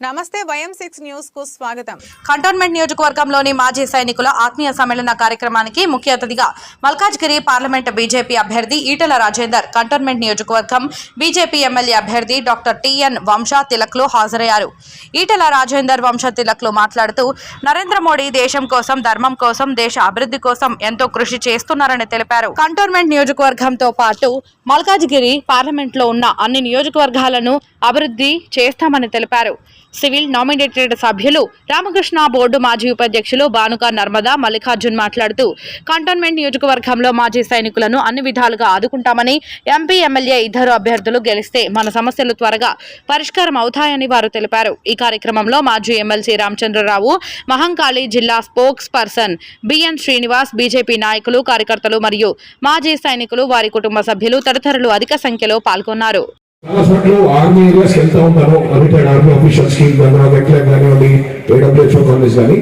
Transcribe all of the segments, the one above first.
నమస్తే వయం సిక్స్ న్యూస్కు స్వాగతం. కంటోన్మెంట్ నియోజకవర్గంలోని మాజీ సైనికుల ఆత్మీయ సమ్మేళన కార్యక్రమానికి ముఖ్య అతిథిగా మల్కాజ్గిరి పార్లమెంట్ బీజేపీ అభ్యర్థి ఈటల రాజేందర్ కంటోన్మెంట్ నియోజకవర్గం బీజేపీ ఎమ్మెల్యే అభ్యర్థి డాక్టర్ టిఎన్ వంశా తిలక్లు హాజరయ్యారు. ఈటల రాజేందర్ వంశ తిలక్లు మాట్లాడుతూ నరేంద్ర మోడీ దేశం కోసం ధర్మం కోసం దేశ అభివృద్ధి కోసం ఎంతో కృషి చేస్తున్నారని తెలిపారు. కంటోన్మెంట్ నియోజకవర్గంతో పాటు మల్కాజ్గిరి పార్లమెంట్లో ఉన్న అన్ని నియోజకవర్గాలను అభివృద్ధి చేస్తామని తెలిపారు. సివిల్ నామినేటెడ్ సభ్యులు రామకృష్ణ బోర్డు మాజీ ఉపాధ్యక్షులు బానుక నర్మదా మల్లికార్జున్ మాట్లాడుతూ కంటోన్మెంట్ నియోజకవర్గంలో మాజీ సైనికులను అన్ని విధాలుగా ఆదుకుంటామని ఎంపీ ఎమ్మెల్యే ఇద్దరు అభ్యర్థులు గెలిస్తే మన సమస్యలు త్వరగా పరిష్కారం అవుతాయని వారు తెలిపారు. ఈ కార్యక్రమంలో మాజీ ఎమ్మెల్సీ రామచంద్రరావు మహంకాళి జిల్లా spokesperson BN Srinivas BJP నాయకులు కార్యకర్తలు మరియు మాజీ సైనికులు వారి కుటుంబ సభ్యులు తదితరులు అధిక సంఖ్యలో పాల్గొన్నారు. చాలా ఆర్మీ ఏరియాస్ వెళ్తా ఉంటాను రిటైర్డ్ ఆర్మీ ఆఫీషియల్స్కి గంధరావు వెంకయ్య కానివ్వండి ఏడబ్ల్యూహెచ్ఓ కాలేజ్ కానీ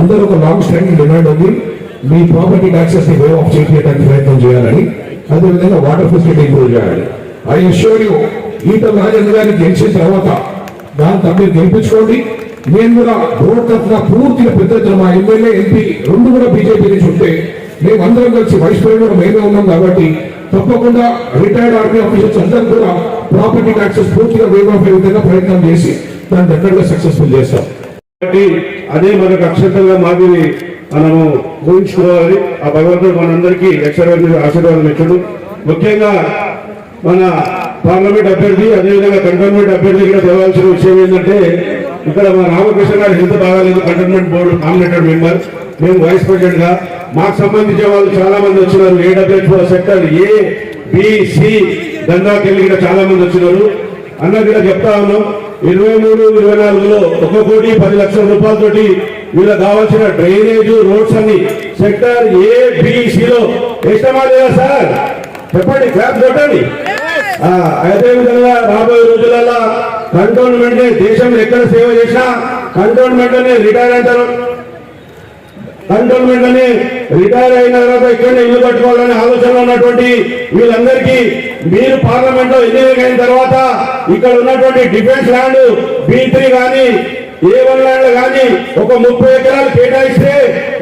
అందరూ ఒక లాంగ్ స్టాండింగ్ డిమాండ్ ఉంది. మీ ప్రాపర్టీ ట్యాక్సెస్ని వే ఆఫ్ చేయడానికి ప్రయత్నం చేయాలని అదేవిధంగా వాటర్ ఫెసిలిటీ ఇంప్రూవ్ చేయాలి I assure you Etela Rajendra గారిని గెలిచిన తర్వాత దాని తప్పని గెలిపించుకోండి. నేను కూడా రోడ్ తరఫున పూర్తిగా పెద్ద మా ఎమ్మెల్యే ఎంపీ రెండు కూడా బీజేపీ నుంచి ఉంటే మేము అందరం కలిసి వైస్ ప్రెసిడెంట్ మేమే ఉన్నాం కాబట్టి తప్పకుండా రిటైర్డ్ ఆర్మీ ఆఫీసర్స్ అందరూ కూడా ప్రాపర్టీ ట్యాక్సెస్ పూర్తిగా వేవ్ ఆఫ్ విధంగా ప్రయత్నం చేసి దాన్ని దగ్గరగా సక్సెస్ఫుల్ చేస్తాం కాబట్టి అదే మనకు అక్షంతంగా మాదిరి మనము ఊహించుకోవాలి. ఆ భగవంతుడు మనందరికీ అక్షరవాది ఆశీర్వాదం ఇచ్చాడు. ముఖ్యంగా మన పార్లమెంట్ అభ్యర్థి అదేవిధంగా కంటోన్మెంట్ అభ్యర్థి కూడా తెలవాల్సిన విషయం ఏంటంటే ఇక్కడ మా రామకృష్ణ గారు హెల్త్ బాగాలేదు కంటోన్మెంట్ బోర్డు నామినేటెడ్ మెంబర్ మేము వైస్ ప్రెసిడెంట్గా. మాకు సంబంధించిన వాళ్ళు చాలా మంది వచ్చినారు ఏడబ్ల్యూహెచ్ఓ సెక్టర్ ఏ బిసి వెళ్ళి కూడా చాలా మంది వచ్చినారు. అన్న కూడా చెప్తా ఉన్నాం ఇరవై మూడు ఇరవై నాలుగులో ఒక కోటి పది లక్షల రూపాయలతోటి వీళ్ళకి కావాల్సిన డ్రైనేజ్ రోడ్స్ అన్ని. సెక్టర్ ఏ బిసిలో ఇష్టమా లేదా సార్? చెప్పండి క్లాప్ కొట్టండి. అదే విధంగా రాబోయే రోజులలో కంటోన్మెంట్ దేశంలో ఎక్కడ సేవ చేసినా కంటోన్మెంట్ రిటైర్ అవుతారు. కంటోన్మెంట్ అని రిటైర్ అయిన తర్వాత ఇక్కడ ఇల్లు కట్టుకోవాలనే ఆలోచన ఉన్నటువంటి వీళ్ళందరికీ మీరు పార్లమెంట్లో అయిన తర్వాత ఇక్కడ ఉన్నటువంటి డిఫెన్స్ ల్యాండ్ బీ త్రీ కానీ ఏ వన్ ల్యాండ్ కానీ ఒక ముప్పై ఎకరాలు కేటాయిస్తే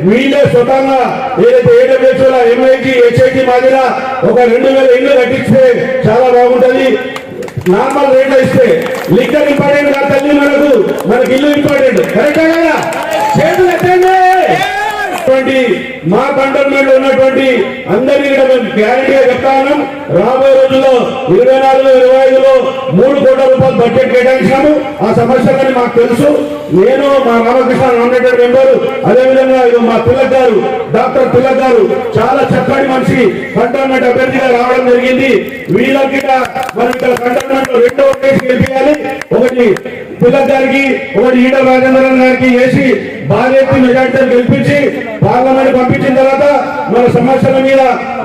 వీళ్ళే స్వతంగా ఏదైతే ఏడబ్ల్యూహెచ్ఓ ఎంఐకి హెచ్ఐటి మాదిరిగా ఒక రెండు వేల ఇల్లు కట్టిస్తే చాలా బాగుంటుంది. నార్మల్ రేట్ ఇస్తే లిక్కర్ ఇంపార్టెంట్ కాదు తల్లి మనకు మనకి ఇల్లు ఇంపార్టెంట్. కరెక్టా కదా? చేతులు ఎత్తండి మా కంటోన్మెంట్ ఉన్నటువంటి అందరికీ కూడా మేము గ్యారంటీగా చెప్తా రాబోయే రోజుల్లో ఇరవై నాలుగు ఇరవై ఐదులో మూడు కోట్ల రూపాయలు బడ్జెట్ కేటాయించాము ఆ సమస్యలని మాకు తెలుసు. నేను మా రామకృష్ణ నామినేటెడ్ మెంబరు అదేవిధంగా ఇది మా తిలక్ గారు డాక్టర్ తిలక్ గారు చాలా చక్కటి మనిషి. కంటోన్మెంట్ అభ్యర్థిగా రావడం జరిగింది. వీళ్ళకి మనం ఇక్కడ కంటోన్మెంట్ రెండో కేసు గెలిపించాలి ఒకటి తిలక్ గారికి ఒకటి ఈడ రాజేంద్రన్ గారికి వేసి భారీ మెజార్టీ గెలిపించి పార్లమెంట్ పంపించిన తర్వాత మన సమస్యల మీద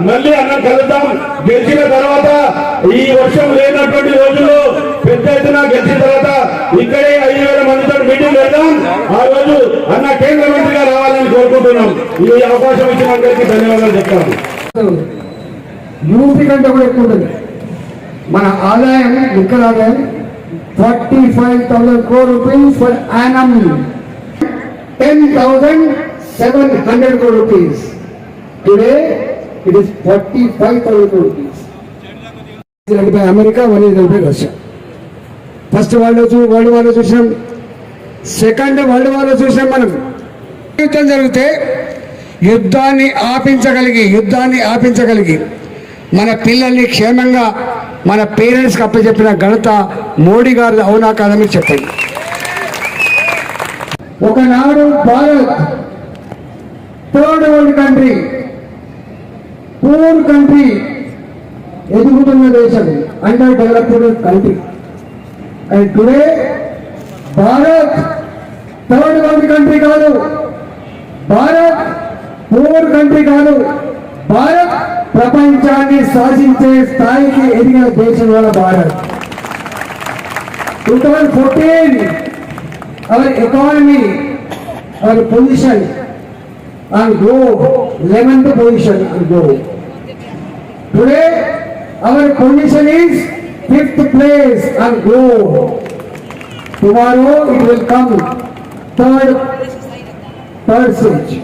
మళ్ళీ అన్నం కలుద్దాం. గెలిచిన తర్వాత ఈ వర్షం లేనటువంటి రోజుల్లో పెద్ద ఎత్తున గెలిచిన తర్వాత ఇక్కడే ఐదు వేల మందితో మీటింగ్ పెడదాం. ఆ రోజు అన్న కేంద్ర మంత్రిగా రావాలని కోరుకుంటున్నాం. ఈ అవకాశం ఇచ్చిన అందరికీ ధన్యవాదాలు చెప్తాను. యూపీ కంటే కూడా ఎక్కువ ఉంటుంది. మన ఆదాయం ఇక్కడ ఆదాయం? Forty five thousand crore rupees for annum. Ten thousand seven hundred crore rupees today it is forty five thousand crore rupees నడిపే అమెరికా వన్ ఇస్ నడిపే రష్యా. ఫస్ట్ వరల్డ్ వరల్డ్ వార్లో చూసాం సెకండ్ వరల్డ్ వార్లో చూసాం మనం. యుద్ధం జరిగితే యుద్ధాన్ని ఆపించగలిగి యుద్ధాన్ని ఆపించగలిగి మన పిల్లల్ని క్షేమంగా మన పేరెంట్స్కి అప్పచెప్పిన ఘనత మోడీ గారు అవునా కాదని చెప్పండి. ఒకనాడు Bharat third world country poor country ఎదుగుతున్న దేశం under developed country and today Bharat third world country కాదు భారత్ పూర్ కంట్రీ కాదు భారత్ ప్రపంచాన్ని శాసించే స్థాయికి ఎదిగిన దేశం వల్ల Bharat. Two thousand fourteen our economy our position on go eleventh position on go today our position is fifth place on go tomorrow it will come third third stage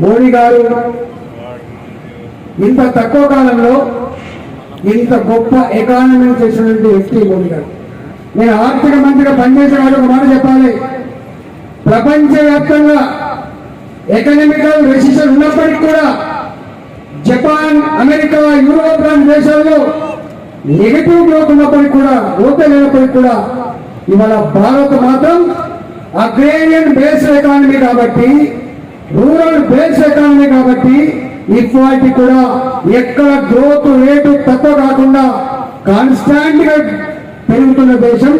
Modi garu ఇంత తక్కువ కాలంలో ఇంత గొప్ప economy చేసినటువంటి వ్యక్తి మోడీ గారు. నేను ఆర్థిక మంత్రిగా పనిచేసిన వాళ్ళు ఒక మాట చెప్పాలి. ప్రపంచవ్యాప్తంగా ఎకనామికల్ రెసిషన్ ఉన్నప్పటికీ కూడా జపాన్ అమెరికా యూరోప్ లాంటి దేశాల్లో నెగిటివ్ గ్రోత్ ఉన్నప్పటికీ కూడా ఓపెన్ లేనప్పటికీ కూడా ఇవాళ భారత్ మాత్రం అగ్రేరియన్ బేస్డ్ ఎకానమీ కాబట్టి రూరల్ బేస్డ్ ఎకానమీ కాబట్టి ఈక్వాలిటీ కూడా ఎక్కడ గ్రోత్ రేటు తక్కువ కాకుండా కాన్స్టాంట్గా పెరుగుతున్న దేశం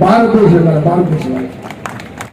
భారతదేశం భారతదేశం.